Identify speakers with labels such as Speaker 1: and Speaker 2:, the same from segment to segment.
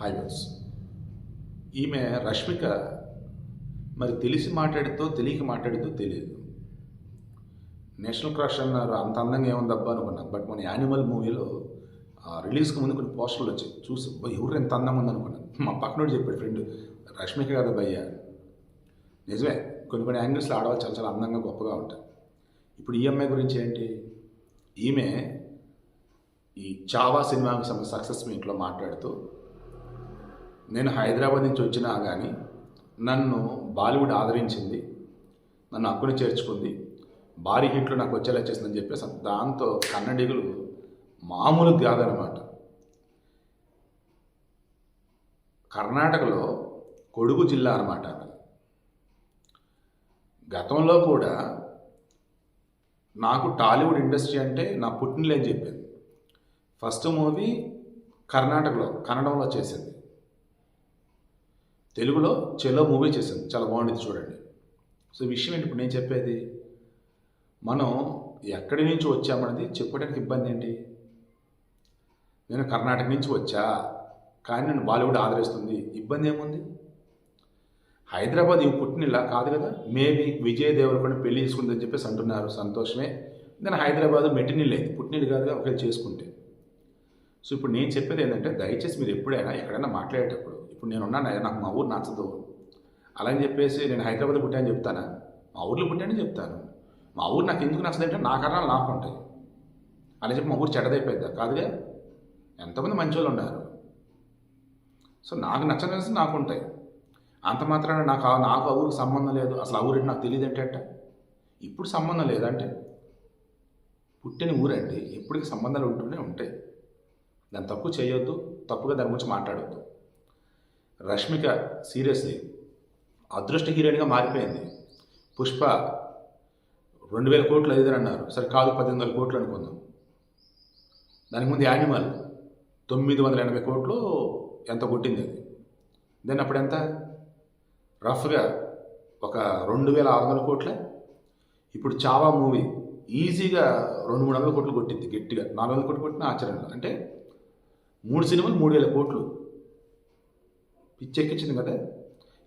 Speaker 1: Highways ఈమె రష్మిక మరి తెలిసి మాట్లాడుతూ తెలియక మాట్లాడుతూ తెలియదు. నేషనల్ క్రష్ అన్నారు అంత అందంగా ఏముందబ్బా అనుకున్నాను బట్ మన యానిమల్ మూవీలో రిలీజ్కి ముందు కొన్ని పోస్టర్లు వచ్చాయి. చూసి ఎవరు ఎంత అందంగా ఉందనుకున్నాను మా పక్కనోడు చెప్పాడు ఫ్రెండ్ రష్మిక కదా భయ్య. నిజమే కొన్ని కొన్ని యాంగిల్స్లో ఆడవాళ్ళు చాలా చాలా అందంగా గొప్పగా ఉంటాయి ఇప్పుడు ఈ అమ్మాయి గురించి ఏంటి? ఈమె ఈ చావా సినిమాకి సక్సెస్ మీట్లో మాట్లాడుతూ నేను హైదరాబాద్ నుంచి వచ్చినా కానీ నన్ను బాలీవుడ్ ఆదరించింది నన్ను హక్కుని చేర్చుకుంది భారీ హిట్లు నాకు వచ్చేలా చేసిందని చెప్పేసి దాంతో కన్నడిగులు మామూలు కాదనమాట కర్ణాటకలో కొడుగు జిల్లా అనమాట గతంలో కూడా నాకు టాలీవుడ్ ఇండస్ట్రీ అంటే నా పుట్టినలే అని చెప్పింది. ఫస్ట్ మూవీ కర్ణాటకలో కన్నడంలో చేసింది. తెలుగులో చెలో మూవీ చేసింది చాలా బాగుండేది చూడండి. సో విషయం ఏంటి? ఇప్పుడు నేను చెప్పేది మనం ఎక్కడి నుంచి వచ్చామన్నది చెప్పుకోవడానికి ఇబ్బంది ఏంటి? నేను కర్ణాటక నుంచి వచ్చా కానీ నేను బాలీవుడ్ ఆదరిస్తుంది. ఇబ్బంది ఏముంది? హైదరాబాద్ ఇవి పుట్టినలా కాదు కదా? మేబీ విజయ్ దేవరకొండ పెళ్ళి చేసుకుందని చెప్పేసి అంటున్నారు. సంతోషమే. నేను హైదరాబాద్ మెట్టినిల్ అయితే పుట్టినీళ్ళు కాదుగా ఒకవేళ చేసుకుంటే. సో ఇప్పుడు నేను చెప్పేది ఏంటంటే దయచేసి మీరు ఎప్పుడైనా ఎక్కడైనా మాట్లాడేటప్పుడు ఇప్పుడు నేను ఉన్నాను నాకు మా ఊరు నచ్చదు. అలా అని చెప్పేసి నేను హైదరాబాద్ పుట్టానని చెప్తానా? మా ఊర్లో పుట్టానని చెప్తాను. మా ఊరు నాకు ఎందుకు నచ్చదంటే నా కారణాలు నాకు ఉంటాయి. అలా చెప్పి మా ఊరు చెడ్డదైపోద్దా కాదుగా. ఎంతమంది వాళ్ళు ఉన్నారు. సో నాకు నచ్చని నాకు ఉంటాయి. అంత మాత్రాన నాకు నాకు ఆ ఊరికి సంబంధం లేదు. అసలు ఆ ఊరికి నాకు తెలియదు అంటే అంట ఇప్పుడు సంబంధం లేదంటే పుట్టిన ఊరండి ఎప్పటికీ సంబంధాలు ఉంటూనే ఉంటాయి. దాన్ని తప్పు చేయొద్దు తప్పుగా దాని గురించి మాట్లాడొద్దు. రష్మిక సీరియస్లీ అదృష్ట హీరోయిన్గా మారిపోయింది. పుష్ప రెండు వేల కోట్లు ఐదు అన్నారు. సరే కాదు పద్దెనిమిది వందల కోట్లు అనుకుందాం. దానికి ముందు యానిమల్ తొమ్మిది వందల ఎనభై కోట్లు ఎంత కొట్టింది అది? దెన్ అప్పుడు ఎంత? రఫ్గా ఒక రెండు వేల ఆరు వందల కోట్లే? ఇప్పుడు చావా మూవీ ఈజీగా రెండు మూడు వందల కోట్లు కొట్టింది గట్టిగా. నాలుగు వందల కోట్లు కొట్టిన ఆచరణలో అంటే మూడు సినిమాలు మూడు వేల కోట్లు. పిచ్చెక్కించింది కదా.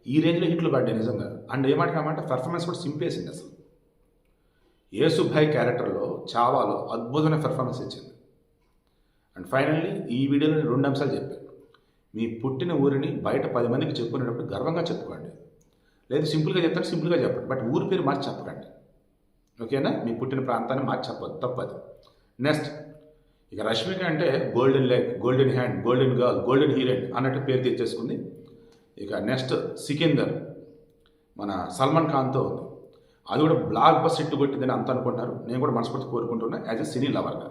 Speaker 1: ఈ రేంజ్లో హిట్లు పడ్డాయి నిజంగా. అండ్ ఏమంటామంటే పెర్ఫార్మెన్స్ కూడా సింపేసింది అసలు. యేసుభాయ్ క్యారెక్టర్లో చావాలో అద్భుతమైన పెర్ఫార్మెన్స్ ఇచ్చింది. అండ్ ఫైనల్లీ ఈ వీడియోలో నేను రెండు అంశాలు చెప్పాను. మీ పుట్టిన ఊరిని బయట పది మందికి చెప్పుకునేటప్పుడు గర్వంగా చెప్పుకోండి. లేదు సింపుల్గా చెప్తాను సింపుల్గా చెప్పండి. బట్ ఊరి పేరు మార్చి చెప్పకండి. ఓకేనా? మీ పుట్టిన ప్రాంతాన్ని మార్చి చెప్పదు తప్పదు. నెక్స్ట్ ఇక రష్మిక అంటే golden leg golden hand golden girl golden heroine అన్నట్టు పేరు తెచ్చేసుకుంది. ఇక నెక్స్ట్ సికిందర్ మన సల్మాన్ ఖాన్తో ఉంది. అది కూడా బ్లాక్ బస్ ఇట్టు కొట్టిందని అంత అనుకుంటున్నారు. నేను కూడా మనస్ఫూర్తి కోరుకుంటున్నా యాజ్ ఎ సినీ లవర్గా